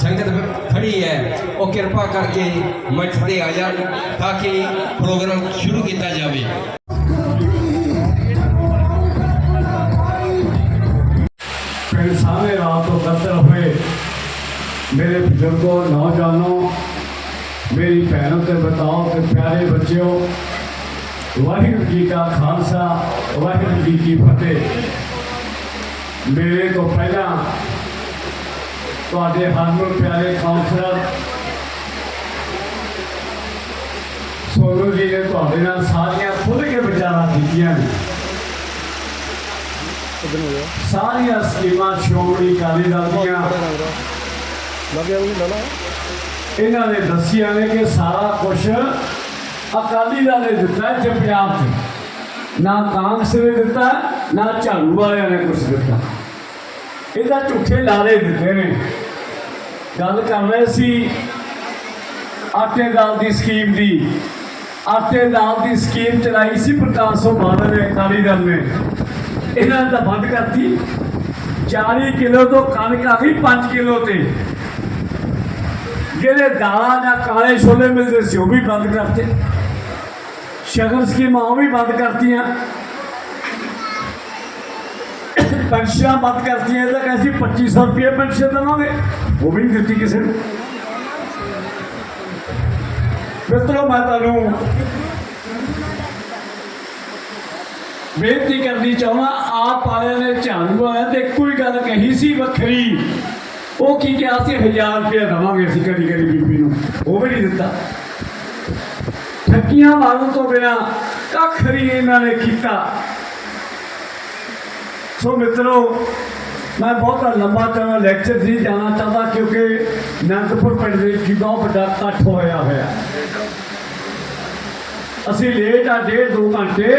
ਸੰਗਤ ਖੜੀ ਹੈ ਉਹ ਕਿਰਪਾ ਕਰਕੇ ਮੰਚ ਤੇ ਆ ਜਾਣ ਤਾਂ ਕਿ ਪ੍ਰੋਗਰਾਮ ਸ਼ੁਰੂ ਕੀਤਾ ਜਾਵੇ ਪਿੰਡ ਸਾਹਮਣੇ ਰਾਤ ਤੋਂ ਕਤਲ ਹੋਏ ਮੇਰੇ ਬਜ਼ੁਰਗੋ ਨੌਜਵਾਨੋ ਮੇਰੀ ਭੈਣੋ ਤੇ ਬਤਾਓ ਤੇ ਪਿਆਰੇ ਬੱਚਿਓ ਵਾਹਿਗੁਰੂ ਜੀ ਕਾ ਖਾਲਸਾ ਵਾਹਿਗੁਰੂ ਜੀ ਕੀ ਫਤਿਹ ਮੇਰੇ ਤੋਂ ਪਹਿਲਾਂ ਤੁਹਾਡੇ ਹਰਮਨ ਪਿਆਰੇ ਕਾਉਂਸਲਰ ਸੋਨੂ ਜੀ ਨੇ ਤੁਹਾਡੇ ਨਾਲ ਸਾਰੀਆਂ ਖੁੱਲ੍ਹ ਕੇ ਵਿਚਾਰਾਂ ਕੀਤੀਆਂ ਨੇ। ਸਾਰੀਆਂ ਸਕੀਮਾਂ ਸ਼੍ਰੋਮਣੀ ਅਕਾਲੀ ਦਲ ਦੀਆਂ। ਇਹਨਾਂ ਨੇ ਦੱਸੀਆਂ ਨੇ ਕਿ ਸਾਰਾ ਕੁਝ ਅਕਾਲੀ ਦਲ ਨੇ ਦਿੱਤਾ ਹੈ ਇੱਥੇ ਪੰਜਾਬ 'ਚ। ਨਾ ਕਾਂਗਰਸ ਨੇ ਦਿੱਤਾ, ਨਾ ਝਾੜੂ ਵਾਲਿਆਂ ਨੇ ਕੁਝ ਦਿੱਤਾ। ਇਹਦਾ ਝੂਠੇ ਲਾਰੇ ਦਿੱਤੇ ਨੇ। ਗੱਲ ਕਰ ਰਹੇ ਸੀ ਆਟੇ ਦਾਲ ਦੀ ਸਕੀਮ ਦੀ। ਆਟੇ ਦਾਲ ਦੀ ਸਕੀਮ ਚਲਾਈ ਸੀ ਪ੍ਰਕਾਸ਼ ਸਿੰਘ ਬਾਦਲ ਨੇ, ਅਕਾਲੀ ਦਲ ਨੇ। ਇਹਨਾਂ ਦਾ ਬੰਦ ਕਰਤੀ। 40 ਕਿਲੋ ਤੋਂ ਕਣਕ ਆ ਗਈ 5 ਕਿਲੋ ਤੇ। ਜਿਹੜੇ ਦਾਲਾਂ ਜਾਂ ਕਾਲੇ ਛੋਲੇ ਮਿਲਦੇ ਸੀ, ਉਹ ਵੀ ਬੰਦ ਕਰਤੇ। ਸ਼ਗਨ ਸਕੀਮਾਂ ਉਹ ਵੀ ਬੰਦ ਕਰਤੀਆਂ ਪੈਨਸ਼ਨਾਂ ਬੰਦ ਕਰਤੀਆਂ ਇਹਦਾ ਕਹਿੰਦੇ 2500 ਰੁਪਏ ਪੈਨਸ਼ਨ ਦੇਵਾਂਗੇ ਉਹ ਵੀ ਨਹੀਂ ਦਿੱਤੀ ਕਿਸੇ ਨੂੰ ਮਿੱਤਰੋ ਮੈਂ ਤੁਹਾਨੂੰ ਬੇਨਤੀ ਕਰਨੀ ਚਾਹੁੰਦਾ ਆਪ ਵਾਲਿਆਂ ਨੇ ਝਾੜੂ ਵਾਲਿਆਂ ਤੇ ਕੋਈ ਗੱਲ ਕਹੀ ਸੀ ਵੱਖਰੀ ਉਹ ਕੀ ਕਿਹਾ ਸੀ 1000 ਰੁਪਏ ਦੇਵਾਂਗੇ ਅਸੀਂ ਕਦੀ ਕਦੀ ਬੀਬੀ ਨੂੰ ਉਹ ਵੀ ਨਹੀਂ ਦਿੱਤਾ ਠੱਗੀਆਂ ਮਾਰਨ ਤੋਂ ਬਿਨਾ ਕੱਖ ਨਹੀਂ ਇਹਨਾਂ ਨੇ ਕੀਤਾ। ਸੋ ਮਿੱਤਰੋ, ਮੈਂ ਬਹੁਤ ਲੰਬਾ ਚੌੜਾ ਲੈਕਚਰ ਨਹੀਂ ਜਾਣਾ ਚਾਹੁੰਦਾ ਕਿਉਂਕਿ ਨੰਦਪੁਰ ਪਿੰਡ ਦੇ ਵਿੱਚ ਬਹੁਤ ਵੱਡਾ ਇਕੱਠ ਹੋਇਆ ਹੋਇਆ। ਅਸੀਂ ਲੇਟ ਆ, ਡੇਢ ਦੋ ਘੰਟੇ।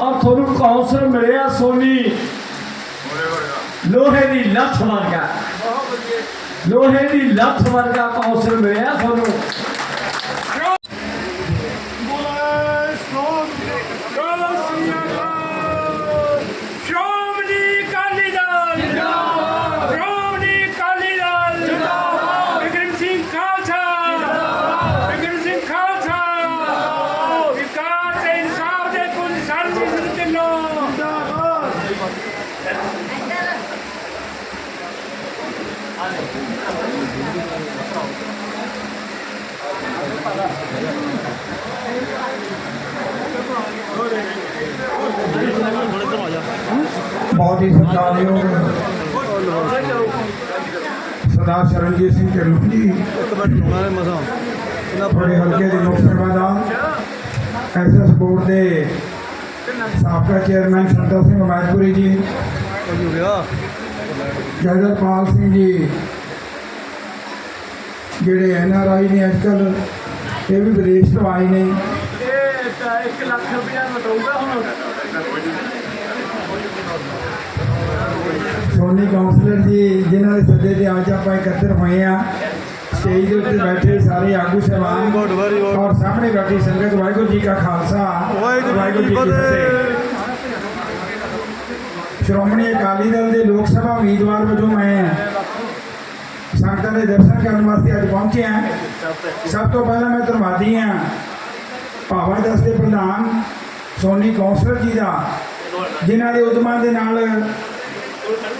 ਔਰ ਤੁਹਾਨੂੰ ਕੌਂਸਲ ਮਿਲਿਆ, ਸੋਨੀ। ਲੋਹੇ ਦੀ ਲੱਠ ਵਰਗਾ। ਲੋਹੇ ਦੀ ਲੱਠ ਵਰਗਾ ਕੌਂਸਲ ਮਿਲਿਆ ਤੁਹਾਨੂੰ ਸ਼੍ਰੋਮਣੀ ਅਕਾਲੀ ਦਲ ਜਿੰਦਾਬਾਦ ਸ਼੍ਰੋਮਣੀ ਅਕਾਲੀ ਦਲ ਜਿੰਦਾਬਾਦ ਵਿਕਰਮ ਸਿੰਘ ਖਾਲਸਾ ਵਿਕਰਮ ਸਿੰਘ ਖਾਲਸਾ ਵਿਕਾਸ ਤੇ ਇਨਸਾਫ ਦੇ ਪੁੰਨ ਸਰਬਿਤ ਢਿੱਲੋਂ ਬਹੁਤ ਹੀ ਸਤਿਕਾਰਯੋਗ ਸਰਦਾਰ ਸ਼ਰਨਜੀਤ ਸਿੰਘ ਢਿੱਲੋਂ ਜੀ। ਬੜੇ ਹਲਕੇ ਦੇ ਮੁੱਖ ਸਰਵਾਦਾਰ ਐਸਐਸ ਬੋਰਡ ਦੇ ਸਾਬਕਾ ਚੇਅਰਮੈਨ ਸੰਤੋਖ ਸਿੰਘ ਮਾਇਪੁਰੀ ਜੀ, ਜਗਦਪਾਲ ਸਿੰਘ ਜੀ, ਜਿਹੜੇ ਐਨਆਰਆਈ ਨੇ ਅੱਜਕੱਲ ਇਹ ਵੀ ਵਿਦੇਸ਼ ਤੋਂ ਆਏ ਨੇ। ਇਹ ਤਾਂ 1 ਲੱਖ ਰੁਪਇਆ ਬਤਾਊਗਾ ਹੁਣ। ਸੋਨੀ ਕਾਉਂਸਲਰ ਜੀ ਜਿਨ੍ਹਾਂ ਦੇ ਸੱਦੇ ਤੇ ਅੱਜ ਆਪਾਂ ਇਕੱਤਰ ਹੋਏ ਆ ਸਟੇਜ ਦੇ ਉੱਤੇ ਬੈਠੇ ਸਾਰੇ ਆਗੂ ਸਹਿਬਾਨ ਔਰ ਸਾਹਮਣੇ ਬੈਠੀ ਸੰਗਤ ਵਾਹਿਗੁਰੂ ਜੀ ਕਾ ਖਾਲਸਾ ਵਾਹਿਗੁਰੂ ਜੀ ਕੀ ਫਤਿਹ। ਸ਼੍ਰੋਮਣੀ ਅਕਾਲੀ ਦਲ ਦੇ ਲੋਕ ਸਭਾ ਉਮੀਦਵਾਰ ਵਜੋਂ ਮੈਂ ਸੰਗਤਾਂ ਦੇ ਦਰਸ਼ਨ ਕਰਨ ਵਾਸਤੇ ਅੱਜ ਪਹੁੰਚਿਆ ਸਭ ਤੋਂ ਪਹਿਲਾਂ ਮੈਂ ਧੰਨਵਾਦੀ ਹਾਂ। ਭਾਵਰ ਦਸ ਦੇ ਪ੍ਰਧਾਨ, ਸੋਨੀ ਕੌਂਸਲਰ ਜੀ ਦਾ, ਜਿਨ੍ਹਾਂ ਦੇ ਉਦਮਾਂ ਦੇ ਨਾਲ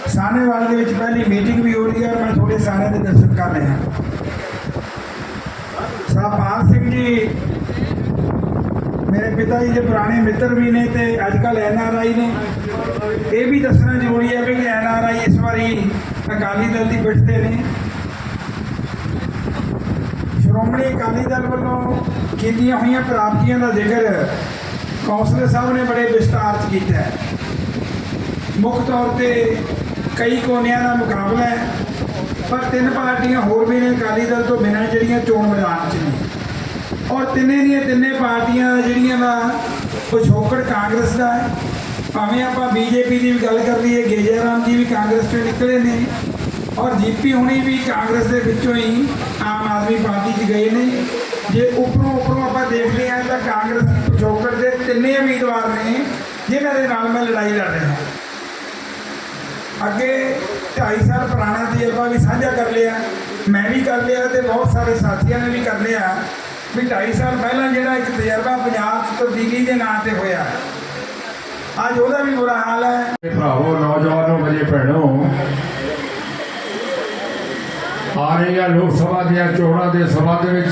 ਸਾਹਨੇਵਾਲ ਦੇ ਵਿੱਚ ਪਹਿਲੀ ਮੀਟਿੰਗ ਵੀ ਹੋ ਰਹੀ ਹੈ ਮੈਂ ਤੁਹਾਡੇ ਸਾਰਿਆਂ ਦੇ ਦਰਸ਼ਨ ਕਰ ਰਿਹਾ ਸਾਹਿਬਾਨ ਸਿੰਘ ਜੀ, ਮੇਰੇ ਪਿਤਾ ਜੀ ਦੇ ਪੁਰਾਣੇ ਮਿੱਤਰ ਵੀ ਨੇ ਤੇ ਅੱਜ ਕੱਲ ਐਨ ਆਰ ਆਈ ਨੇ। ਇਹ ਵੀ ਦੱਸਣਾ ਜ਼ਰੂਰੀ ਹੈ ਵੀ ਐਨ ਆਰ ਆਈ ਇਸ ਵਾਰੀ ਅਕਾਲੀ ਦਲ ਦੀ ਪਿੱਠ ਤੇ ਨੇ। ਸ਼੍ਰੋਮਣੀ ਅਕਾਲੀ ਦਲ ਵੱਲੋਂ ਕੀਤੀਆਂ ਹੋਈਆਂ ਪ੍ਰਾਪਤੀਆਂ ਦਾ ਜ਼ਿਕਰ ਕੌਂਸਲਰ ਸਾਹਿਬ ਨੇ ਬੜੇ ਵਿਸਤਾਰ 'ਚ ਕੀਤਾ ਹੈ। ਮੁੱਖ ਤੌਰ ਤੇ ਕਈ ਕੋਨਿਆਂ ਦਾ ਮੁਕਾਬਲਾ ਹੈ, ਪਰ ਤਿੰਨ ਪਾਰਟੀਆਂ ਹੋਰ ਵੀ ਨੇ ਅਕਾਲੀ ਦਲ ਤੋਂ ਬਿਨਾਂ ਜਿਹੜੀਆਂ ਚੋਣ ਮੈਦਾਨ 'ਚ ਨੇ। ਔਰ ਤਿੰਨੇ ਦੀਆਂ ਤਿੰਨੇ ਪਾਰਟੀਆਂ ਜਿਹੜੀਆਂ ਦਾ ਪਿਛੋਕੜ ਕਾਂਗਰਸ ਦਾ ਹੈ। ਭਾਵੇਂ ਆਪਾਂ ਬੀਜੇਪੀ ਦੀ ਵੀ ਗੱਲ ਕਰ ਲਈਏ ਗੇਜਾ ਰਾਮ ਜੀ ਵੀ ਕਾਂਗਰਸ ਤੋਂ ਨਿਕਲੇ ਨੇ। ਔਰ ਜੀਪੀ ਹੁਣੀ ਵੀ ਕਾਂਗਰਸ ਦੇ ਵਿੱਚੋਂ ਹੀ ਆਦਮੀ ਪਾਰਟੀ 'ਚ ਗਏ ਨੇ। ਜੇ ਉੱਪਰੋਂ ਉੱਪਰੋਂ ਆਪਾਂ ਦੇਖਦੇ ਹਾਂ ਤਾਂ ਕਾਂਗਰਸ, ਪਿਛੋਕੜ ਦੇ ਤਿੰਨੇ ਉਮੀਦਵਾਰ ਨੇ, ਜਿਨ੍ਹਾਂ ਦੇ ਨਾਲ ਮੈਂ ਲੜਾਈ ਲੜ ਰਿਹਾ ਅੱਗੇ 2.5 ਸਾਲ ਪੁਰਾਣਾ ਤਜਰਬਾ ਵੀ ਸਾਂਝਾ ਕਰ ਲਿਆ। ਮੈਂ ਵੀ ਕਰ ਲਿਆ ਤੇ ਬਹੁਤ ਸਾਰੇ ਸਾਥੀਆਂ ਨੇ ਵੀ ਕਰ ਲਿਆ। ਵੀ 2.5 ਸਾਲ ਪਹਿਲਾਂ ਜਿਹੜਾ ਇੱਕ ਤਜਰਬਾ ਪੰਜਾਬ 'ਚ ਤਬਦੀਲੀ ਦੇ ਨਾਂ ਤੇ ਹੋਇਆ, ਅੱਜ ਉਹਦਾ ਵੀ ਬੁਰਾ ਹਾਲ ਹੈ। ਭਰਾਵੋ, ਨੌਜਵਾਨੋ, ਮੇਰੇ ਭੈਣੋ ਆ ਰਹੀਆਂ ਲੋਕ ਸਭਾ ਦੀਆਂ ਚੋਣਾਂ ਦੇ ਸਬੰਧ ਵਿੱਚ।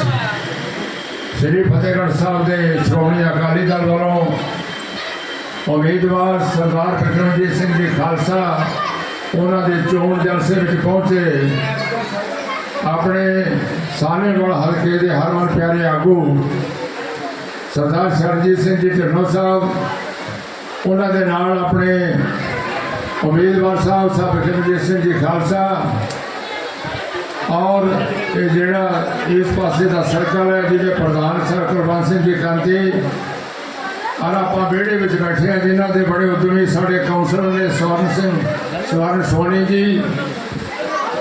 ਸ੍ਰੀ ਫਤਿਹਗੜ੍ਹ ਸਾਹਿਬ ਦੇ ਸ਼੍ਰੋਮਣੀ ਅਕਾਲੀ ਦਲ ਵੱਲੋਂ ਉਮੀਦਵਾਰ ਸਰਦਾਰ ਬਿਕਰਮਜੀਤ ਸਿੰਘ ਜੀ ਖਾਲਸਾ ਉਹਨਾਂ ਦੇ ਚੋਣ ਜਲਸੇ ਵਿੱਚ ਪਹੁੰਚੇ। ਆਪਣੇ ਸਾਹਨੇਵਾਲ ਹਲਕੇ ਦੇ ਹਰਮਨ ਪਿਆਰੇ ਆਗੂ ਸਰਦਾਰ ਸਰਜੀਤ ਸਿੰਘ ਜੀ ਢਿੱਲੋਂ ਸਾਹਿਬ, ਉਹਨਾਂ ਦੇ ਨਾਲ ਆਪਣੇ ਉਮੀਦਵਾਰ ਸਾਹਿਬ ਸਾਹਿਬ ਬਿਕਰਮਜੀਤ ਸਿੰਘ ਜੀ ਖਾਲਸਾ ਔਰ ਇਹ ਜਿਹੜਾ ਇਸ ਪਾਸੇ ਦਾ ਸਰਕਲ ਹੈ, ਜਿਹਦੇ ਪ੍ਰਧਾਨ ਸਰ ਕੁਲਵੰਤ ਸਿੰਘ ਜੀ ਕਾਂਤੀ, ਔਰ ਆਪਾਂ ਵਿਹੜੇ ਵਿੱਚ ਬੈਠੇ ਆ ਜਿਨ੍ਹਾਂ ਦੇ ਬੜੇ ਉਦਮੀ ਸਾਡੇ ਕਾਉਂਸਲਰ ਨੇ ਸਵਰਨ ਸਿੰਘ, ਸਵਰਨ ਸੋਨੀ ਜੀ,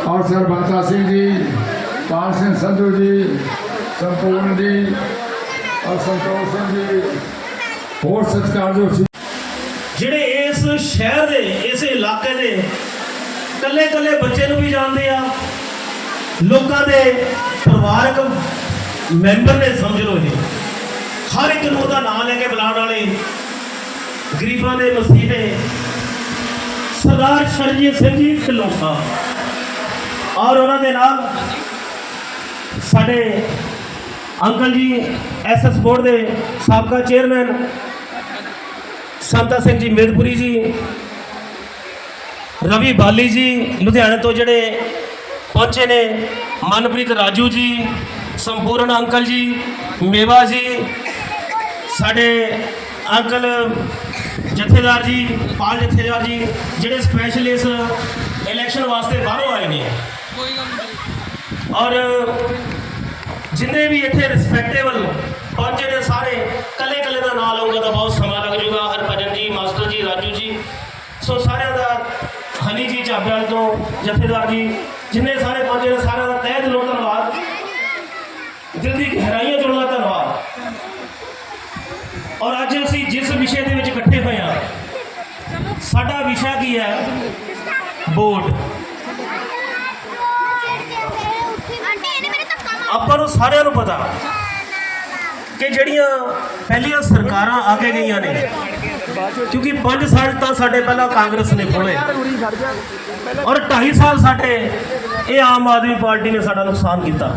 ਔਰ ਸਰ ਬਹਤਾ ਸਿੰਘ ਜੀ, ਪਾਲ ਸਿੰਘ ਸੰਧੂ ਜੀ, ਸੰਪੂਰਨ ਜੀ, ਔਰ ਸੰਤੋਖ ਸਿੰਘ ਜੀ, ਹੋਰ ਸਤਿਕਾਰਯੋਗ ਜਿਹੜੇ ਇਸ ਸ਼ਹਿਰ ਦੇ, ਇਸ ਇਲਾਕੇ ਦੇ ਕੱਲੇ ਕੱਲੇ ਬੱਚੇ ਨੂੰ ਵੀ ਜਾਣਦੇ ਆ। ਲੋਕਾਂ ਦੇ ਪਰਿਵਾਰਕ ਮੈਂਬਰ ਨੇ ਸਮਝ ਲਓ ਇਹ। ਹਰ ਇੱਕ ਨੂੰ ਉਹਦਾ ਨਾਮ ਲੈ ਕੇ ਬੁਲਾਉਣ ਵਾਲੇ ਗਰੀਬਾਂ ਦੇ ਮਸੀਹੇ ਸਰਦਾਰ ਸ਼ਰਜੀਤ ਸਿੰਘ ਜੀ ਢਿੱਲੋਂ ਸਾਹਿਬ ਔਰ ਉਹਨਾਂ ਦੇ ਨਾਲ ਸਾਡੇ ਅੰਕਲ ਜੀ ਐਸਐਸ ਬੋਰਡ ਦੇ ਸਾਬਕਾ ਚੇਅਰਮੈਨ ਸੰਤਾ ਸਿੰਘ ਜੀ ਮੇਦਪੁਰੀ ਜੀ, ਰਵੀ ਬਾਲੀ ਜੀ, ਲੁਧਿਆਣੇ ਤੋਂ ਜਿਹੜੇ ਪਹੁੰਚੇ ਨੇ ਮਨਪ੍ਰੀਤ ਰਾਜੂ ਜੀ, ਸੰਪੂਰਨ ਅੰਕਲ ਜੀ, ਮੇਵਾ ਜੀ, ਸਾਡੇ ਅੰਕਲ ਜਥੇਦਾਰ ਜੀ, ਪਾਲ ਜਥੇਦਾਰ ਜੀ, ਜਿਹੜੇ ਸਪੈਸ਼ਲ ਇਸ ਇਲੈਕਸ਼ਨ ਵਾਸਤੇ ਬਾਹਰੋਂ ਆਏ ਨੇ। ਔਰ ਜਿੰਨੇ ਵੀ ਇੱਥੇ ਰਿਸਪੈਕਟੇਬਲ ਪਹੁੰਚੇ ਨੇ ਸਾਰੇ ਕੱਲੇ ਕੱਲੇ ਦਾ ਨਾਮ ਲਊਗਾ ਤਾਂ ਬਹੁਤ ਸਮਾਂ ਲੱਗ ਜਾਊਗਾ। ਹਰਭਜਨ ਜੀ, ਮਾਸਟਰ ਜੀ, ਰਾਜੂ ਜੀ, ਸੋ ਸਾਰਿਆਂ ਦਾ, ਹਨੀ ਜੀ ਚਾਬਿਆਲ ਤੋਂ ਜਥੇਦਾਰ ਜੀ ਜਿੰਨੇ ਸਾਰੇ ਪਹੁੰਚੇ ਨੇ ਸਾਰਿਆਂ ਦਾ ਤਹਿ ਦਿਲੋਂ ਧੰਨਵਾਦ। ਦਿਲ ਦੀ ਗਹਿਰਾਈਆਂ ਤੋਂ ਦਾ ਧੰਨਵਾਦ। ਔਰ ਅੱਜ ਅਸੀਂ ਜਿਸ ਵਿਸ਼ੇ ਦੇ ਵਿੱਚ ਇਕੱਠੇ ਹੋਏ ਹਾਂ, ਸਾਡਾ ਵਿਸ਼ਾ ਕੀ ਹੈ? ਬੋਰਡ। ਆਪਾਂ ਨੂੰ ਸਾਰਿਆਂ ਨੂੰ ਪਤਾ ਕਿ ਜਿਹੜੀਆਂ ਪਹਿਲੀਆਂ ਸਰਕਾਰਾਂ ਆ ਕੇ ਗਈਆਂ ਨੇ, ਕਿਉਂਕਿ 5 ਸਾਲ ਤਾਂ ਸਾਡੇ ਪਹਿਲਾਂ ਕਾਂਗਰਸ ਨੇ ਖੋਲੇ ਔਰ 2.5 ਸਾਲ ਸਾਡੇ ਇਹ ਆਮ ਆਦਮੀ ਪਾਰਟੀ ਨੇ ਸਾਡਾ ਨੁਕਸਾਨ ਕੀਤਾ।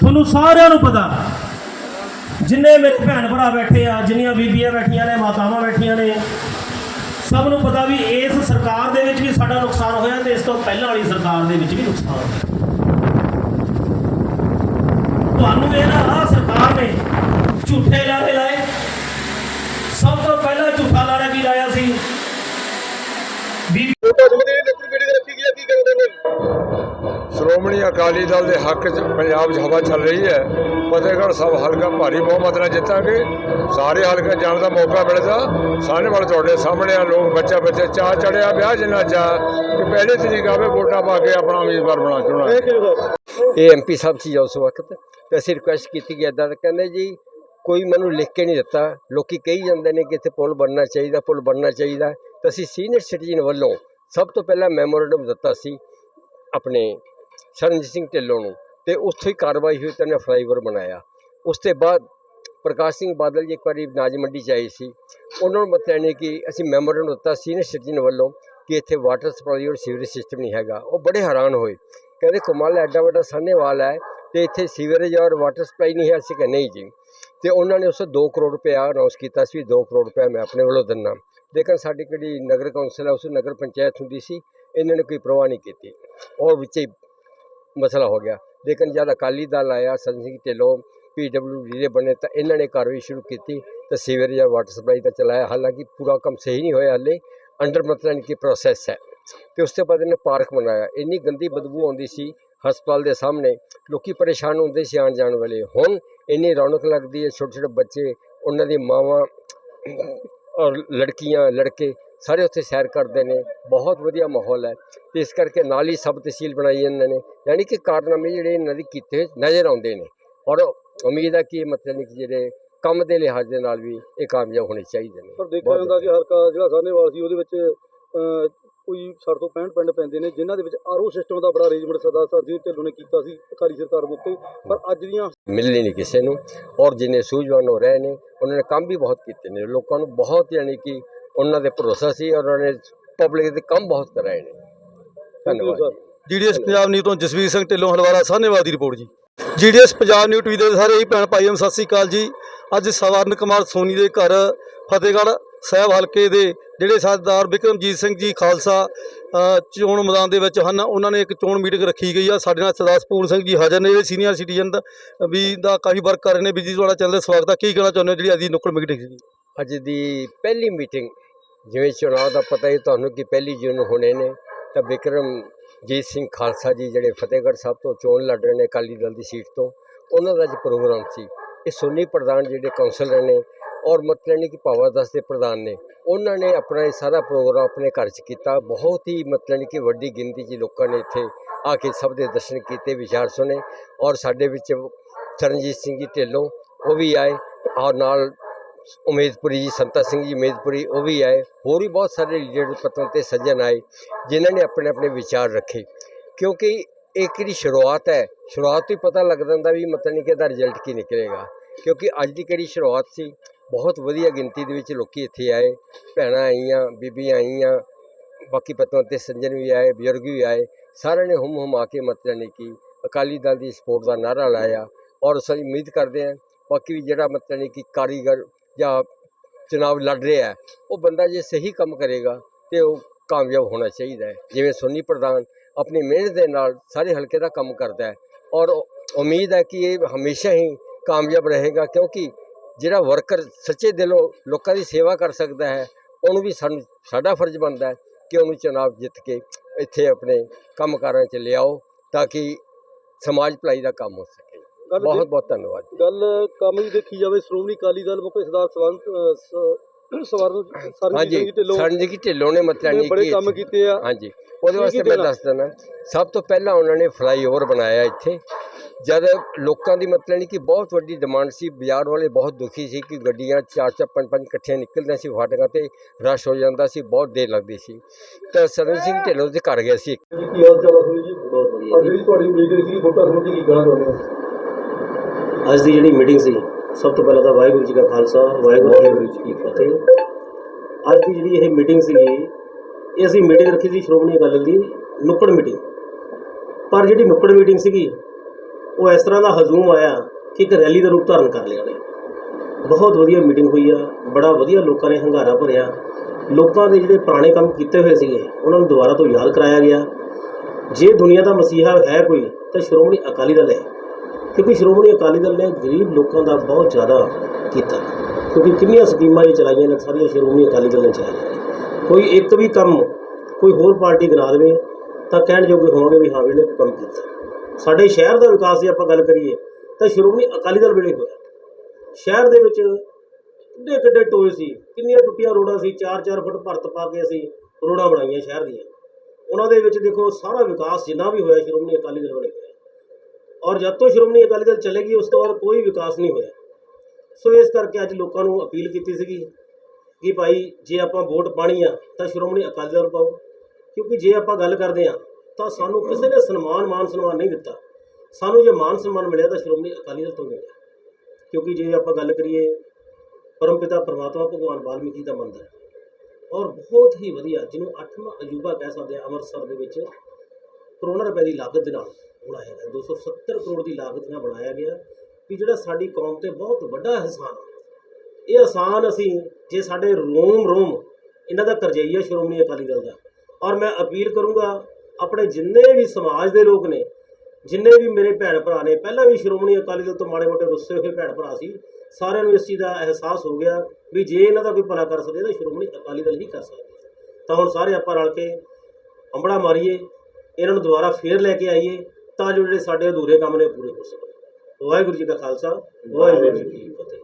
ਤੁਹਾਨੂੰ ਸਾਰਿਆਂ ਨੂੰ ਪਤਾ, ਜਿੰਨੇ ਮੇਰੇ ਭੈਣ ਭਰਾ ਬੈਠੇ ਆ, ਜਿੰਨੀਆਂ ਬੀਬੀਆਂ ਬੈਠੀਆਂ ਨੇ, ਮਾਤਾਵਾਂ ਬੈਠੀਆਂ ਨੇ, ਸਭ ਨੂੰ ਪਤਾ ਵੀ ਇਸ ਸਰਕਾਰ ਦੇ ਵਿੱਚ ਵੀ ਸਾਡਾ ਨੁਕਸਾਨ ਹੋਇਆ ਤੇ ਇਸ ਤੋਂ ਪਹਿਲਾਂ ਵਾਲੀ ਸਰਕਾਰ ਦੇ ਵਿੱਚ ਵੀ ਨੁਕਸਾਨ ਹੋਇਆ। ਤੁਹਾਨੂੰ ਇਹ ਨਾ ਆਹ ਸਰਕਾਰ ਨੇ ਝੂਠੇ ਲਾਰੇ ਲਾਏ। ਸਭ ਤੋਂ ਪਹਿਲਾਂ ਝੂਠਾ ਲਾਰਾ ਵੀ ਲਾਇਆ ਸੀ? ਵੀ ਸ਼੍ਰੋਮਣੀ ਅਕਾਲੀ ਦਲ ਦੇ ਹੱਕ 'ਚ ਪੰਜਾਬ 'ਚ ਹਵਾ ਚੱਲ ਰਹੀ ਹੈ। ਫਤਿਹਗੜ੍ਹ ਸਾਹਿਬ ਹਲਕਾ ਭਾਰੀ ਬਹੁਮਤ ਨਾਲ ਜਿੱਤਾਂਗੇ। ਸਾਰੇ ਹਲਕੇ ਜਾਣ ਦਾ ਮੌਕਾ ਮਿਲਦਾ। ਸਾਹਮਣੇ ਵਾਲੇ ਤੁਹਾਡੇ ਸਾਹਮਣੇ ਆ ਲੋਕ ਬੱਚਾ ਬੱਚੇ ਚਾਹ ਚੜਿਆ ਵਿਆਹ ਜਿੰਨਾ ਚਾਹ। ਕਿ ਪਹਿਲੀ ਤਰੀਕ ਆਵੇ ਵੋਟਾਂ ਪਾ ਕੇ ਆਪਣਾ ਉਮੀਦਵਾਰ ਬਣਾ ਚੁਣਾ ਇਹ ਐਮਪੀ ਸਾਹਿਬ ਸੀ ਉਸ ਵਕਤ। ਤੇ ਅਸੀਂ ਰਿਕੁਐਸਟ ਕੀਤੀ ਕਿ ਇਦਾਂ ਕਹਿੰਦੇ ਜੀ ਕੋਈ ਮੈਨੂੰ ਲਿਖ ਕੇ ਨਹੀਂ ਦਿੱਤਾ। ਲੋਕੀ ਕਹੀ ਜਾਂਦੇ ਨੇ ਕਿ ਇੱਥੇ ਪੁਲ ਬਣਨਾ ਚਾਹੀਦਾ ਪੁਲ ਬਣਨਾ ਚਾਹੀਦਾ। ਤਾਂ ਅਸੀਂ ਸੀਨੀਅਰ ਸਿਟੀਜ਼ਨ ਵੱਲੋਂ ਸਭ ਤੋਂ ਪਹਿਲਾਂ ਮੈਮੋਰੰਡਮ ਦਿੱਤਾ ਸੀ ਆਪਣੇ ਸ਼ਰਨਜੀਤ ਸਿੰਘ ਢਿੱਲੋਂ ਨੂੰ ਤੇ ਉੱਥੋਂ ਹੀ ਕਾਰਵਾਈ ਹੋਈ ਤਾਂ ਉਹਨੇ ਫਲਾਈਓਵਰ ਬਣਾਇਆ। ਉਸ ਤੋਂ ਬਾਅਦ ਪ੍ਰਕਾਸ਼ ਸਿੰਘ ਬਾਦਲ ਜੀ ਇੱਕ ਵਾਰੀ ਨਾਜ ਮੰਡੀ 'ਚ ਆਏ ਸੀ। ਉਹਨਾਂ ਨੂੰ ਮਤਲਬ ਨੇ ਕਿ ਅਸੀਂ ਮੈਮੋਰੰਡਮ ਦਿੱਤਾ ਸੀਨੀਅਰ ਸਿਟੀਜ਼ਨ ਵੱਲੋਂ ਕਿ ਇੱਥੇ ਵਾਟਰ ਸਪਲਾਈ ਔਰ ਸੀਵਰੇਜ ਸਿਸਟਮ ਨਹੀਂ ਹੈਗਾ। ਉਹ ਬੜੇ ਹੈਰਾਨ ਹੋਏ। ਕਹਿੰਦੇ ਕਮਾਲ ਐਡਾ ਵੱਡਾ ਸਾਹਨੇਵਾਲ ਹੈ ਤੇ ਇੱਥੇ ਸੀਵਰੇਜ ਔਰ ਵਾਟਰ ਸਪਲਾਈ ਨਹੀਂ ਹੈ। ਅਸੀਂ ਕਿ ਨਹੀਂ ਜੀ। ਤੇ ਉਹਨਾਂ ਨੇ ਉਸ 2 ਕਰੋੜ ਰੁਪਇਆ ਅਨਾਉਂਸ ਕੀਤਾ ਸੀ 2 ਕਰੋੜ ਰੁਪਇਆ ਮੈਂ ਆਪਣੇ ਵੱਲੋਂ ਦਿੰਨਾ ਲੇਕਿਨ ਸਾਡੀ ਕਿਹੜੀ ਨਗਰ ਕੌਂਸਲ ਹੈ, ਉਸ ਨਗਰ ਪੰਚਾਇਤ ਹੁੰਦੀ ਸੀ, ਇਹਨਾਂ ਨੇ ਕੋਈ ਪ੍ਰਵਾਹ ਨਹੀਂ ਕੀਤੀ। ਔਰ ਵਿੱਚ ਹੀ ਮਸਲਾ ਹੋ ਗਿਆ ਲੇਕਿਨ ਜਦ ਅਕਾਲੀ ਦਲ ਆਇਆ ਸੰਜੀਤ ਸਿੰਘ ਢਿੱਲੋਂ ਪੀਡਬਲਯੂ ਦੇ ਬਣੇ ਤਾਂ ਇਹਨਾਂ ਨੇ ਕਾਰਵਾਈ ਸ਼ੁਰੂ ਕੀਤੀ ਤਾਂ ਸੀਵਰੇਜ ਜਾਂ ਵਾਟਰ ਸਪਲਾਈ ਦਾ ਚਲਾਇਆ ਹਾਲਾਂਕਿ ਪੂਰਾ ਕੰਮ ਸਹੀ ਨਹੀਂ ਹੋਇਆ ਹਲੇ ਅੰਡਰ ਮਤਲਬ ਕਿ ਪ੍ਰੋਸੈਸ ਹੈ ਤੇ ਉਸ ਤੋਂ ਬਾਅਦ ਇਹਨੇ ਪਾਰਕ ਬਣਾਇਆ ਇੰਨੀ ਗੰਦੀ ਬਦਬੂ ਆਉਂਦੀ ਸੀ ਹਸਪਤਾਲ ਦੇ ਸਾਹਮਣੇ ਲੋਕੀ ਪਰੇਸ਼ਾਨ ਹੁੰਦੇ ਸੀ ਆਉਣ ਜਾਣ ਵਾਲੇ ਹੁਣ ਇੰਨੀ ਰੌਣਕ ਲੱਗਦੀ ਹੈ ਛੋਟੇ ਛੋਟੇ ਬੱਚੇ ਉਹਨਾਂ ਦੀ ਮਾਵਾਂ ਔਰ ਲੜਕੀਆਂ ਲੜਕੇ ਸਾਰੇ ਉੱਥੇ ਸੈਰ ਕਰਦੇ ਨੇ ਬਹੁਤ ਵਧੀਆ ਮਾਹੌਲ ਹੈ। ਤੇ ਇਸ ਕਰਕੇ ਨਾਲ ਹੀ ਸਬ ਤਹਿਸੀਲ ਬਣਾਈ ਇਹਨਾਂ ਨੇ। ਯਾਨੀ ਕਿ ਕਾਰਨਾਮੇ ਜਿਹੜੇ ਇਹਨਾਂ ਦੇ ਕੀਤੇ ਨਜ਼ਰ ਆਉਂਦੇ ਨੇ। ਔਰ ਉਮੀਦ ਹੈ ਕਿ ਮਤਲਬ ਕਿ ਜਿਹੜੇ ਕੰਮ ਦੇ ਲਿਹਾਜ਼ ਦੇ ਨਾਲ ਵੀ ਇਹ ਕਾਮਯਾਬ ਹੋਣੇ ਚਾਹੀਦੇ ਨੇ। ਪਰ ਦੇਖਿਆ ਜਾਂਦਾ ਕਿ ਹਲਕਾ ਜਿਹੜਾ ਸਾਹਨੇਵਾਲ ਸੀ ਉਹਦੇ ਵਿੱਚ ਕੋਈ 60 ਤੋਂ 65 ਪਿੰਡ ਪੈਂਦੇ ਨੇ ਜਿਨ੍ਹਾਂ ਦੇ ਵਿੱਚ ਆਰਓ ਸਿਸਟਮ ਦਾ ਬੜਾ ਅਰੇਂਜਮੈਂਟ ਸਰਦਾਰ ਸਰਜੀਤ ਢਿੱਲੋਂ ਨੇ ਕੀਤਾ ਸੀ ਅਕਾਲੀ ਸਰਕਾਰ ਮੁੱਕੇ। ਪਰ ਅੱਜ ਦੀਆਂ ਮਿਲਣੀ ਨਹੀਂ ਕਿਸੇ ਨੂੰ। ਔਰ ਜਿਨੇ ਸੂਝਵਾਨ ਹੋ ਰਹੇ ਨੇ ਉਹਨਾਂ ਨੇ ਕੰਮ ਵੀ ਬਹੁਤ ਕੀਤੇ ਨੇ। ਲੋਕਾਂ ਨੂੰ ਬਹੁਤ ਯਾਨੀ ਕਿ ਉਹਨਾਂ ਦੇ ਭਰੋਸਾ ਸੀ ਔਰ ਉਹਨਾਂ ਨੇ ਪਬਲਿਕ ਦੇ ਕੰਮ ਬਹੁਤ ਕਰਾਏ ਨੇ। ਧੰਨਵਾਦ। ਜੀਡੀਐਸ ਪੰਜਾਬ ਨਿਊਜ਼ ਤੋਂ ਜਸਵੀਰ ਸਿੰਘ ਢਿੱਲੋਂ ਹਲਵਾਰਾ ਸਾਹਨੇਵਾਲ ਦੀ ਰਿਪੋਰਟ ਜੀ। ਜੀਡੀਐਸ ਪੰਜਾਬ ਨਿਊਜ਼ ਟੀਵੀ ਦੇ ਸਾਰੇ ਹੀ ਭੈਣ ਭਾਈਆਂ ਨੂੰ ਸਤਿ ਸ੍ਰੀ ਅਕਾਲ ਜੀ। ਅੱਜ ਸਵਰਨ ਕੁਮਾਰ ਸੋਨੀ ਦੇ ਘਰ ਫਤਿਹਗੜ੍ਹ ਸਾਹਿਬ ਹਲਕੇ ਦੇ ਜਿਹੜੇ ਸਰਦਾਰ ਬਿਕਰਮਜੀਤ ਸਿੰਘ ਜੀ ਖਾਲਸਾ ਚੋਣ ਮੈਦਾਨ ਦੇ ਵਿੱਚ ਹਨ ਉਹਨਾਂ ਨੇ ਇੱਕ ਚੋਣ ਮੀਟਿੰਗ ਰੱਖੀ ਗਈ ਆ। ਸਾਡੇ ਨਾਲ ਸਰਦਾਰ ਸਪੂਰਨ ਸਿੰਘ ਜੀ ਹਾਜ਼ਰ ਨੇ ਜਿਹੜੇ ਸੀਨੀਅਰ ਸਿਟੀਜ਼ਨ ਦਾ ਵੀ ਦਾ ਕਾਫੀ ਵਰਕ ਕਰ ਰਹੇ ਨੇ ਵੀ ਜੀ ਤੁਹਾਡਾ ਚੈਨਲ ਦਾ ਸਵਾਗਤ ਹੈ ਕੀ ਕਹਿਣਾ ਚਾਹੁੰਦੇ ਹੋ ਜਿਹੜੀ ਅੱਜ ਦੀ ਨੁੱਕੜ ਮੀਟਿੰਗ ਸੀ? ਅੱਜ ਦੀ ਪਹਿਲੀ ਮੀਟਿੰਗ, ਜਿਵੇਂ ਚੁਣਾਵ ਦਾ ਪਤਾ ਹੀ ਤੁਹਾਨੂੰ ਕਿ ਪਹਿਲੀ ਜੂਨ ਹੋਣੇ ਨੇ, ਤਾਂ ਬਿਕਰਮਜੀਤ ਸਿੰਘ ਖਾਲਸਾ ਜੀ ਜਿਹੜੇ ਫਤਿਹਗੜ੍ਹ ਸਾਹਿਬ ਤੋਂ ਚੋਣ ਲੜ ਰਹੇ ਨੇ ਅਕਾਲੀ ਦਲ ਦੀ ਸੀਟ ਤੋਂ, ਉਹਨਾਂ ਦਾ ਅੱਜ ਪ੍ਰੋਗਰਾਮ ਸੀ। ਇਹ ਸੋਨੀ ਪ੍ਰਧਾਨ ਜਿਹੜੇ ਕਾਉਂਸਲਰ ਨੇ ਔਰ ਮਤਲਬ ਨਹੀਂ ਕਿ ਭਾਵਾਦਾਸ ਦੇ ਪ੍ਰਧਾਨ ਨੇ, ਉਹਨਾਂ ਨੇ ਆਪਣਾ ਇਹ ਸਾਰਾ ਪ੍ਰੋਗਰਾਮ ਆਪਣੇ ਘਰ 'ਚ ਕੀਤਾ। ਬਹੁਤ ਹੀ ਮਤਲਬ ਨਹੀਂ ਕਿ ਵੱਡੀ ਗਿਣਤੀ 'ਚ ਲੋਕਾਂ ਨੇ ਇੱਥੇ ਆ ਕੇ ਸਭ ਦੇ ਦਰਸ਼ਨ ਕੀਤੇ, ਵਿਚਾਰ ਸੁਣੇ ਔਰ ਸਾਡੇ ਵਿੱਚ ਚਰਨਜੀਤ ਸਿੰਘ ਜੀ ਢਿੱਲੋਂ, ਉਹ ਵੀ ਆਏ ਔਰ ਨਾਲ ਉਮੇਦਪੁਰੀ ਜੀ, ਸੰਤਾ ਸਿੰਘ ਜੀ ਉਮੇਦਪੁਰੀ, ਉਹ ਵੀ ਆਏ। ਹੋਰ ਵੀ ਬਹੁਤ ਸਾਰੇ ਲੀਡਰ ਪਤਨ ਤੇ ਸੱਜਣ ਆਏ, ਜਿਨ੍ਹਾਂ ਨੇ ਆਪਣੇ ਆਪਣੇ ਵਿਚਾਰ ਰੱਖੇ। ਕਿਉਂਕਿ ਇਹ ਕਿਹੜੀ ਸ਼ੁਰੂਆਤ ਹੈ। ਸ਼ੁਰੂਆਤ ਤੋਂ ਹੀ ਪਤਾ ਲੱਗ ਜਾਂਦਾ ਵੀ ਮਤਲਬ ਨਹੀਂ ਕਿ ਇਹਦਾ ਰਿਜ਼ਲਟ ਕੀ ਨਿਕਲੇਗਾ। ਕਿਉਂਕਿ ਅੱਜ ਦੀ ਕਿਹੜੀ ਸ਼ੁਰੂਆਤ ਸੀ, ਬਹੁਤ ਵਧੀਆ ਗਿਣਤੀ ਦੇ ਵਿੱਚ ਲੋਕੀ ਇੱਥੇ ਆਏ, ਭੈਣਾਂ ਆਈਆਂ, ਬੀਬੀਆਂ ਆਈਆਂ, ਬਾਕੀ ਪਤਨ ਤੇ ਸੱਜਣ ਵੀ ਆਏ, ਬਜ਼ੁਰਗ ਵੀ ਆਏ। ਸਾਰਿਆਂ ਨੇ ਹੁਮ ਹੁਮ ਆ ਕੇ ਮਤਲਬ ਨਹੀਂ ਕਿ ਅਕਾਲੀ ਦਲ ਦੀ ਸਪੋਰਟ ਦਾ ਨਾਰਾ ਲਾਇਆ। ਔਰ ਅਸੀਂ ਉਮੀਦ ਕਰਦੇ ਹਾਂ, ਬਾਕੀ ਵੀ ਜਿਹੜਾ ਮਤਲਬ ਨਹੀਂ ਕਿ ਕਾਰੀਗਰ ਜਾਂ ਚੁਣਾਵ ਲੜ ਰਿਹਾ ਹੈ, ਉਹ ਬੰਦਾ ਜੇ ਸਹੀ ਕੰਮ ਕਰੇਗਾ ਤੇ ਉਹ ਕਾਮਯਾਬ ਹੋਣਾ ਚਾਹੀਦਾ ਹੈ। ਜਿਵੇਂ ਸੋਨੀ ਪ੍ਰਧਾਨ ਆਪਣੀ ਮਿਹਨਤ ਦੇ ਨਾਲ ਸਾਰੇ ਹਲਕੇ ਦਾ ਕੰਮ ਕਰਦਾ ਹੈ ਔਰ ਉਮੀਦ ਹੈ ਕਿ ਇਹ ਹਮੇਸ਼ਾ ਹੀ ਕਾਮਯਾਬ ਰਹੇਗਾ ਕਿਉਂਕਿ ਜਿਹੜਾ ਵਰਕਰ ਸੱਚੇ ਦਿਲੋਂ ਲੋਕਾਂ ਦੀ ਸੇਵਾ ਕਰ ਸਕਦਾ ਹੈ, ਉਹਨੂੰ ਵੀ ਸਾਨੂੰ, ਸਾਡਾ ਫਰਜ਼ ਬਣਦਾ ਹੈ ਕਿ ਉਹਨੂੰ ਚੁਣਾਵ ਜਿੱਤ ਕੇ ਇੱਥੇ ਆਪਣੇ ਕੰਮਕਾਰਾਂ 'ਚ ਲਿਆਓ ਤਾਂ ਕਿ ਸਮਾਜ ਭਲਾਈ ਦਾ ਕੰਮ ਹੋ ਸਕੇ। ਗੱਲ ਬਹੁਤ ਬਹੁਤ ਧੰਨਵਾਦ ਗੱਲ ਕੰਮ ਦੀ ਦੇਖੀ ਜਾਵੇ ਸ਼੍ਰੋਮਣੀ ਅਕਾਲੀ ਦਲ ਮੁੱਖ ਸਰਦਾਰ ਸਵੰਤ ਸਵਰਨ ਸਰਜੀਤ ਹਾਂਜੀ ਸਿੰਘ ਢਿੱਲੋਂ ਸਰਨਜੀ ਕੀ ਢਿੱਲੋਂ ਨੇ ਮਤਲਬ ਨੇ ਨਹੀਂ ਬੜੇ ਕਿ ਕੰਮ ਕੀਤੇ ਆ। ਹਾਂਜੀ ਉਹਦੇ ਕੀ ਵਾਸਤੇ ਮੈਂ ਦੇਣਾ? ਦੱਸ ਦਿੰਦਾ ਸਭ ਤੋਂ ਪਹਿਲਾਂ ਉਹਨਾਂ ਨੇ ਫਲਾਈਓਵਰ ਬਣਾਇਆ ਇੱਥੇ। ਜਦ ਲੋਕਾਂ ਦੀ ਮਤਲਬ ਨਹੀਂ ਕਿ ਬਹੁਤ ਵੱਡੀ ਡਿਮਾਂਡ ਸੀ ਬਾਜ਼ਾਰ ਵਾਲੇ ਬਹੁਤ ਦੁਖੀ ਸੀ ਕਿ ਗੱਡੀਆਂ ਚਾਰ ਚਾਰ ਪੰਜ ਪੰਜ ਇਕੱਠੀਆਂ ਨਿਕਲਦੀਆਂ ਸੀ ਫਾਟਕਾਂ ਤੇ ਰਸ਼ ਹੋ ਜਾਂਦਾ ਸੀ ਬਹੁਤ ਦੇਰ ਲੱਗਦੀ ਸੀ। ਤਾਂ ਸਰਨ ਸਿੰਘ ਢਿੱਲੋਂ ਦੇ ਘਰ ਗਿਆ ਸੀ। ਜੀ ਕੀ ਹਾਲ ਚਾਲ ਆ ਜੀ? ਬਹੁਤ ਵਧੀਆ ਜਿਹੜੀ ਤੁਹਾਡੀ ਮੀਟਿੰਗ ਸੀ ਵੋਟਾਂ ਸੰਬੰਧੀ ਕੀ ਕਹਿਣਾ ਚਾਹੁੰਦੇ ਹੋ? ਅੱਜ ਦੀ ਜਿਹੜੀ ਮੀਟਿੰਗ ਸੀ ਸਭ ਤੋਂ ਪਹਿਲਾਂ ਤਾਂ ਵਾਹਿਗੁਰੂ ਜੀ ਕਾ ਖਾਲਸਾ ਵਾਹਿਗੁਰੂ ਜੀ ਕੀ ਫਤਿਹ। ਅੱਜ ਦੀ ਜਿਹੜੀ ਇਹ ਮੀਟਿੰਗ ਸੀਗੀ ਇਹ ਅਸੀਂ ਮੀਟਿੰਗ ਰੱਖੀ ਸੀ ਸ਼੍ਰੋਮਣੀ ਅਕਾਲੀ ਦਲ ਦੀ ਨੁੱਕੜ ਮੀਟਿੰਗ ਪਰ ਜਿਹੜੀ ਨੁੱਕੜ ਮੀਟਿੰਗ ਸੀਗੀ ਉਹ ਇਸ ਤਰ੍ਹਾਂ ਦਾ ਹਜੂਮ ਆਇਆ ਕਿ ਇੱਕ ਰੈਲੀ ਦਾ ਰੂਪ ਧਾਰਨ ਕਰ ਲਿਆ ਨੇ ਬਹੁਤ ਵਧੀਆ ਮੀਟਿੰਗ ਹੋਈ ਆ ਬੜਾ ਵਧੀਆ ਲੋਕਾਂ ਨੇ ਹੰਗਾਰਾ ਭਰਿਆ। ਲੋਕਾਂ ਦੇ ਜਿਹੜੇ ਪੁਰਾਣੇ ਕੰਮ ਕੀਤੇ ਹੋਏ ਸੀਗੇ ਉਹਨਾਂ ਨੂੰ ਦੁਬਾਰਾ ਤੋਂ ਯਾਦ ਕਰਾਇਆ ਗਿਆ। ਜੇ ਦੁਨੀਆ ਦਾ ਮਸੀਹਾ ਹੈ ਕੋਈ ਤਾਂ ਸ਼੍ਰੋਮਣੀ ਅਕਾਲੀ ਦਲ ਹੈ। ਕਿਉਂਕਿ ਸ਼੍ਰੋਮਣੀ ਅਕਾਲੀ ਦਲ ਨੇ ਗਰੀਬ ਲੋਕਾਂ ਦਾ ਬਹੁਤ ਜ਼ਿਆਦਾ ਕੀਤਾ। ਕਿਉਂਕਿ ਕਿੰਨੀਆਂ ਸਕੀਮਾਂ ਇਹ ਚਲਾਈਆਂ ਨੇ, ਸਾਰੀਆਂ ਸ਼੍ਰੋਮਣੀ ਅਕਾਲੀ ਦਲ ਨੇ ਚਲਾਈਆਂ ਨੇ। ਕੋਈ ਇੱਕ ਵੀ ਕੰਮ ਕੋਈ ਹੋਰ ਪਾਰਟੀ ਕਰਾ ਦੇਵੇ, ਤਾਂ ਕਹਿਣ ਜੋਗੇ ਹੋਵਾਂਗੇ ਵੀ ਹਾਂ, ਵੀ ਇਹਨੇ ਕੰਮ ਕੀਤਾ। ਸਾਡੇ ਸ਼ਹਿਰ ਦਾ ਵਿਕਾਸ ਦੀ ਆਪਾਂ ਗੱਲ ਕਰੀਏ, ਤਾਂ ਸ਼੍ਰੋਮਣੀ ਅਕਾਲੀ ਦਲ ਵੇਲੇ ਹੋਇਆ। ਸ਼ਹਿਰ ਦੇ ਵਿੱਚ ਕਿੱਡੇ ਕਿੱਡੇ ਟੋਏ ਸੀ, ਕਿੰਨੀਆਂ ਟੁੱਟੀਆਂ ਰੋਡਾਂ ਸੀ 4-4 ਫੁੱਟ ਭਰਤ ਪਾ ਕੇ ਅਸੀਂ ਰੋਡਾਂ ਬਣਾਈਆਂ ਸ਼ਹਿਰ ਦੀਆਂ। ਉਹਨਾਂ ਦੇ ਵਿੱਚ ਦੇਖੋ ਸਾਰਾ ਵਿਕਾਸ ਜਿੰਨਾ ਵੀ ਹੋਇਆ ਸ਼੍ਰੋਮਣੀ ਅਕਾਲੀ ਦਲ ਵੇਲੇ। ਔਰ ਜਦ ਤੋਂ ਸ਼੍ਰੋਮਣੀ ਅਕਾਲੀ ਦਲ ਚਲੇਗੀ, ਉਸ ਤੋਂ ਬਾਅਦ ਕੋਈ ਵਿਕਾਸ ਨਹੀਂ ਹੋਇਆ। ਸੋ ਇਸ ਕਰਕੇ ਅੱਜ ਲੋਕਾਂ ਨੂੰ ਅਪੀਲ ਕੀਤੀ ਸੀਗੀ ਕਿ ਭਾਈ, ਜੇ ਆਪਾਂ ਵੋਟ ਪਾਣੀ ਆ, ਤਾਂ ਸ਼੍ਰੋਮਣੀ ਅਕਾਲੀ ਦਲ ਪਾਓ। ਕਿਉਂਕਿ ਜੇ ਆਪਾਂ ਗੱਲ ਕਰਦੇ ਆ ਤਾਂ ਸਾਨੂੰ ਕਿਸੇ ਨੇ ਸਨਮਾਨ, ਮਾਨ, ਸਨਮਾਨ ਨਹੀਂ ਦਿੱਤਾ। ਸਾਨੂੰ ਜੇ ਮਾਨ, ਸਨਮਾਨ ਮਿਲਿਆ, ਤਾਂ ਸ਼੍ਰੋਮਣੀ ਅਕਾਲੀ ਦਲ ਤੋਂ ਮਿਲਿਆ। ਕਿਉਂਕਿ ਜੇ ਆਪਾਂ ਗੱਲ ਕਰੀਏ ਪਰਮਪਿਤਾ ਪਰਮਾਤਮਾ ਭਗਵਾਨ ਵਾਲਮੀਕੀ ਦਾ ਮੰਦਰ ਔਰ ਬਹੁਤ ਹੀ ਵਧੀਆ, ਜਿਹਨੂੰ ਅੱਠਵਾਂ ਅਜੂਬਾ ਕਹਿ ਸਕਦੇ ਆ ਅੰਮ੍ਰਿਤਸਰ ਦੇ ਵਿੱਚ। ਕਰੋੜਾਂ ਰੁਪਏ ਦੀ ਲਾਗਤ ਦੇ ਨਾਲ। ਬਣਾਇਆ ਗਿਆ 270 ਕਰੋੜ ਦੀ ਲਾਗਤ ਨਾਲ ਬਣਾਇਆ ਗਿਆ ਵੀ ਜਿਹੜਾ ਸਾਡੀ ਕੌਮ ਤੇ ਬਹੁਤ ਵੱਡਾ ਅਹਿਸਾਨ ਇਹ ਆਸਾਨ ਅਸੀਂ, ਜੇ ਸਾਡੇ ਰੋਮ ਰੋਮ ਇਹਨਾਂ ਦਾ ਕਰਜਈਆ ਸ਼੍ਰੋਮਣੀ ਅਕਾਲੀ ਦਲ ਦਾ। ਔਰ ਮੈਂ ਅਪੀਲ ਕਰੂੰਗਾ ਆਪਣੇ ਜਿੰਨੇ ਵੀ ਸਮਾਜ ਦੇ ਲੋਕ ਨੇ, ਜਿੰਨੇ ਵੀ ਮੇਰੇ ਭੈਣ ਭਰਾ ਨੇ, ਪਹਿਲਾਂ ਵੀ ਸ਼੍ਰੋਮਣੀ ਅਕਾਲੀ ਦਲ ਤੋਂ ਮਾੜੇ ਮੋਟੇ ਰੁੱਸੇ ਹੋਏ ਭੈਣ ਭਰਾ ਸੀ, ਸਾਰਿਆਂ ਨੂੰ ਇਸ ਚੀਜ਼ ਦਾ ਅਹਿਸਾਸ ਹੋ ਗਿਆ ਵੀ ਜੇ ਇਹਨਾਂ ਦਾ ਕੋਈ ਭਲਾ ਕਰ ਸਕਦੇ ਤਾਂ ਸ਼੍ਰੋਮਣੀ ਅਕਾਲੀ ਦਲ ਹੀ ਕਰ ਸਕਦੀ ਤਾਂ ਹੁਣ ਸਾਰੇ ਆਪਾਂ ਰਲ ਕੇ ਅੰਬੜਾ ਮਾਰੀਏ, ਇਹਨਾਂ ਨੂੰ ਦੁਬਾਰਾ ਫੇਰ ਲੈ ਕੇ ਆਈਏ ਤਾਂ ਜੋ ਜਿਹੜੇ ਸਾਡੇ ਅਧੂਰੇ ਕੰਮ ਨੇ ਪੂਰੇ ਹੋ ਸਕਣ ਵਾਹਿਗੁਰੂ ਜੀ ਕਾ ਖਾਲਸਾ, ਵਾਹਿਗੁਰੂ ਜੀ ਕੀ ਫਤਿਹ।